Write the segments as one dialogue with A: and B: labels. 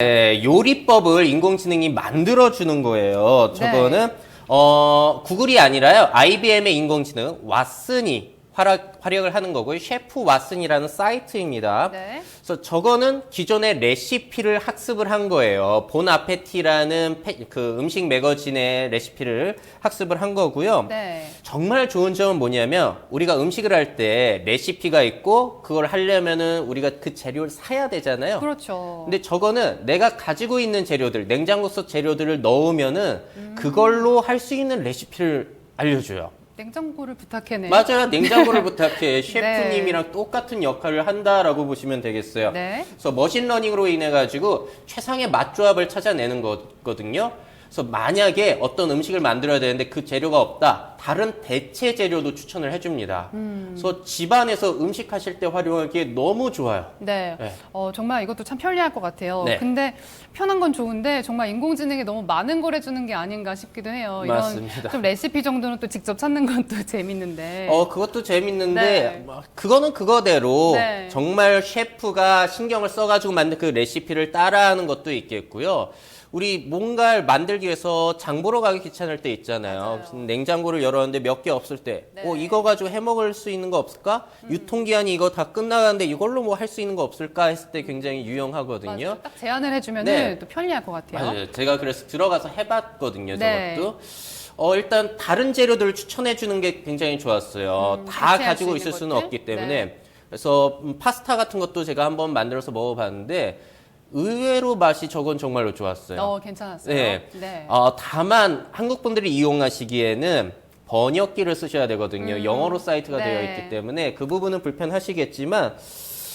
A: 네, 요리법을 인공지능이 만들어주는 거예요.
B: 네.
A: 저거는, 어, 구글이 아니라요. IBM의 인공지능, 왓슨이 활약, 활약 을 하는 거고요. 셰프 왓슨이라는 사이트입니다.
B: 네.
A: 그래서 저거는 기존의 레시피를 학습을 한 거예요. 본 아페티라는 페- 그 음식 매거진의 레시피를 학습을 한 거고요.
B: 네.
A: 정말 좋은 점은 뭐냐면 우리가 음식을 할 때 레시피가 있고 그걸 하려면은 우리가 그 재료를 사야 되잖아요.
B: 그렇죠.
A: 근데 저거는 내가 가지고 있는 재료들, 냉장고 속 재료들을 넣으면은 그걸로 할 수 있는 레시피를 알려줘요.
B: 냉장고를 부탁해네요.
A: 맞아요. 냉장고를 부탁해. 셰프님이랑 똑같은 역할을 한다라고 보시면 되겠어요.
B: 네.
A: 그래서 머신러닝으로 인해 가지고 최상의 맛조합을 찾아내는 거거든요. 그래서 만약에 어떤 음식을 만들어야 되는데 그 재료가 없다. 다른 대체 재료도 추천을 해줍니다.
B: 음.
A: 그래서 집안에서 음식 하실 때 활용하기에 너무 좋아요.
B: 네.
A: 네.
B: 어, 정말 이것도 참 편리할 것 같아요.
A: 네.
B: 근데 편한 건 좋은데 정말 인공지능이 너무 많은 걸 해주는 게 아닌가 싶기도 해요. 이런
A: 맞습니다.
B: 좀 레시피 정도는 또 직접 찾는 건 또 재밌는데.
A: 어, 그것도 재밌는데,
B: 네.
A: 뭐, 그거는 그거대로
B: 네.
A: 정말 셰프가 신경을 써가지고 만든 그 레시피를 따라하는 것도 있겠고요. 우리 뭔가를 만들기 위해서 장 보러 가기 귀찮을 때 있잖아요. 냉장고를 열었는데 몇 개 없을 때,
B: 네. 음.
A: 어, 이거 가지고 해 먹을 수 있는 거 없을까? 유통기한이 이거 다 끝나가는데 이걸로 뭐 할 수 있는 거 없을까? 했을 때 굉장히 유용하거든요.
B: 맞아요. 딱 제안을 해주면
A: 네.
B: 또 편리할 것 같아요.
A: 맞아요. 제가 그래서 들어가서 해봤거든요,
B: 네.
A: 저것도. 어, 일단 다른 재료들을 추천해 주는 게 굉장히 좋았어요.
B: 음,
A: 다 가지고 있을 수는
B: 것들?
A: 없기 때문에.
B: 네.
A: 그래서 음, 파스타 같은 것도 제가 한번 만들어서 먹어봤는데 의외로 맛이 저건 정말로 좋았어요.
B: 어, 괜찮았어요.
A: 네.
B: 네.
A: 어, 다만 한국 분들이 이용하시기에는 번역기를 쓰셔야 되거든요.
B: 음,
A: 영어로 사이트가
B: 네.
A: 되어 있기 때문에 그 부분은 불편하시겠지만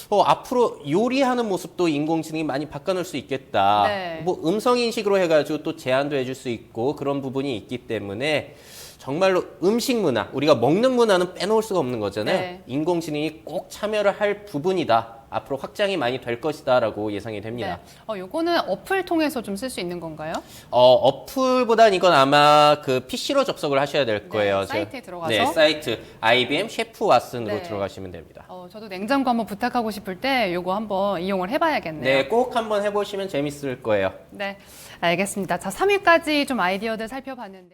A: 어, 앞으로 요리하는 모습도 인공지능이 많이 바꿔놓을 수 있겠다.
B: 네.
A: 뭐 음성 인식으로 해가지고 또 제한도 해줄 수 있고 그런 부분이 있기 때문에 정말로 음식 문화, 우리가 먹는 문화는 빼놓을 수가 없는 거잖아요.
B: 네.
A: 인공지능이 꼭 참여를 할 부분이다. 앞으로 확장이 많이 될 것이다라고 예상이 됩니다.
B: 네. 어, 요거는 어플 통해서 좀 쓸 수 있는 건가요?
A: 어, 어플보단 이건 아마 그 PC로 접속을 하셔야 될 거예요.
B: 네, 사이트에 들어가서?
A: 네, 사이트 IBM 셰프 왓슨으로
B: 네.
A: 들어가시면 됩니다.
B: 어, 저도 냉장고 한번 부탁하고 싶을 때 요거 한번 이용을 해봐야겠네요.
A: 네, 꼭 한번 해보시면 재밌을 거예요.
B: 네, 알겠습니다. 자, 3위까지 좀 아이디어들 살펴봤는데.